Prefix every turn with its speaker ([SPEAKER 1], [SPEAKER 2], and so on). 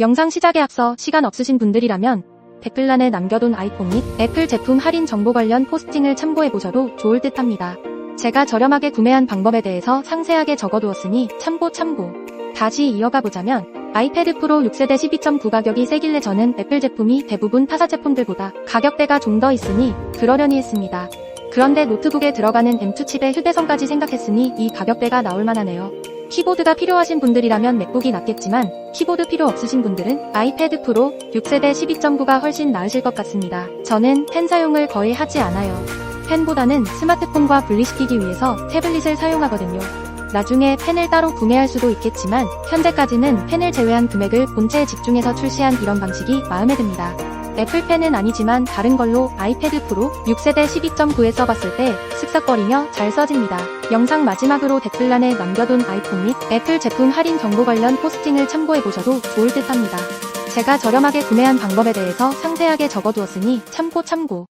[SPEAKER 1] 영상 시작에 앞서 시간 없으신 분들이라면 댓글란에 남겨둔 아이폰 및 애플 제품 할인 정보 관련 포스팅을 참고해보셔도 좋을 듯 합니다. 제가 저렴하게 구매한 방법에 대해서 상세하게 적어두었으니 참고 참고. 다시 이어가 보자면 아이패드 프로 6세대 12.9 가격이 세길래 저는 애플 제품이 대부분 타사 제품들보다 가격대가 좀 더 있으니 그러려니 했습니다. 그런데 노트북에 들어가는 M2 칩의 휴대성까지 생각했으니 이 가격대가 나올 만하네요. 키보드가 필요하신 분들이라면 맥북이 낫겠지만 키보드 필요 없으신 분들은 아이패드 프로 6세대 12.9가 훨씬 나으실 것 같습니다. 저는 펜 사용을 거의 하지 않아요. 펜보다는 스마트폰과 분리시키기 위해서 태블릿을 사용하거든요. 나중에 펜을 따로 구매할 수도 있겠지만 현재까지는 펜을 제외한 금액을 본체에 집중해서 출시한 이런 방식이 마음에 듭니다. 애플펜은 아니지만 다른 걸로 아이패드 프로 6세대 12.9에 써봤을 때 쓱싹거리며 잘 써집니다. 영상 마지막으로 댓글란에 남겨둔 아이폰 및 애플 제품 할인 정보 관련 포스팅을 참고해보셔도 좋을 듯 합니다. 제가 저렴하게 구매한 방법에 대해서 상세하게 적어두었으니 참고 참고.